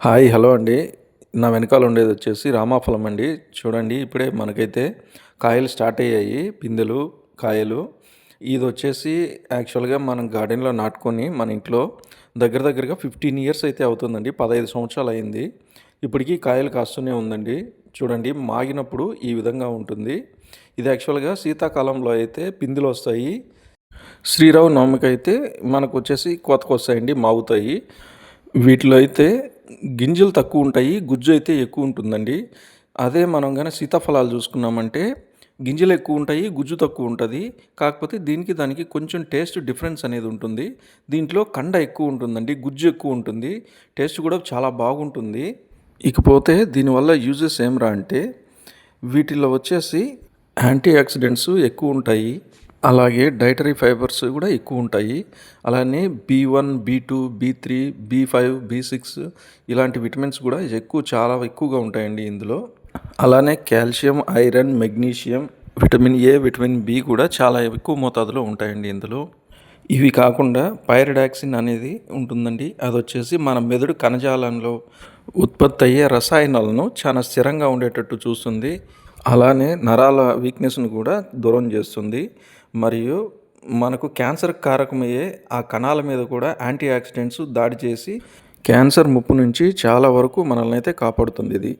Hi hello అండి. నా వెనకాల ఉండేది వచ్చేసి రామాఫలం అండి. చూడండి ఇప్పుడే మనకైతే కాయలు స్టార్ట్ అయ్యాయి. పిందెలు కాయలు. ఇది వచ్చేసి యాక్చువల్గా మనం గార్డెన్లో నాటుకొని మన ఇంట్లో దగ్గర దగ్గరగా ఫిఫ్టీన్ ఇయర్స్ అయితే అవుతుందండి. పదహైదు సంవత్సరాలు అయింది. ఇప్పటికీ కాయలు కాస్తూనే ఉందండి. చూడండి మాగినప్పుడు ఈ విధంగా ఉంటుంది. ఇది యాక్చువల్గా శీతాకాలంలో అయితే పిందులు వస్తాయి. శ్రీరావు నవమికి అయితే మనకు వచ్చేసి కోతకు వస్తాయండి మాగుతాయి. వీటిలో అయితే గింజలు తక్కువ ఉంటాయి గుజ్జు అయితే ఎక్కువ ఉంటుందండి. అదే మనం కానీ సీతాఫలాలు చూసుకున్నామంటే గింజలు ఎక్కువ ఉంటాయి గుజ్జు తక్కువ ఉంటుంది. కాకపోతే దీనికి దానికి కొంచెం టేస్ట్ డిఫరెన్స్ అనేది ఉంటుంది. దీంట్లో కండ ఎక్కువ ఉంటుందండి గుజ్జు ఎక్కువ ఉంటుంది. టేస్ట్ కూడా చాలా బాగుంటుంది. ఇకపోతే దీనివల్ల యూజెస్ ఏమరా అంటే వీటిలో వచ్చేసి యాంటీ ఆక్సిడెంట్స్ ఎక్కువ ఉంటాయి. అలాగే డైటరీ ఫైబర్స్ కూడా ఎక్కువ ఉంటాయి. అలానే B one B two B three B five B six ఇలాంటి విటమిన్స్ కూడా ఎక్కువ చాలా ఎక్కువగా ఉంటాయండి ఇందులో. అలానే calcium iron magnesium vitamin A vitamin B కూడా చాలా ఎక్కువ మోతాదులో ఉంటాయండి ఇందులో. ఇవి కాకుండా పైరడాక్సిన్ అనేది ఉంటుందండి. అది వచ్చేసి మన మెదడు కణజాలంలో ఉత్పత్తి అయ్యే రసాయనాలను చాలా స్థిరంగా ఉండేటట్టు చూస్తుంది. అలానే నరాల వీక్నెస్ను కూడా దూరం చేస్తుంది. మరియు మనకు క్యాన్సర్ కారకమయ్యే ఆ కణాల మీద కూడా యాంటీ ఆక్సిడెంట్స్ దాడి చేసి క్యాన్సర్ ముప్పు నుంచి చాలా వరకు మనల్ని అయితే కాపాడుతుంది ఇది.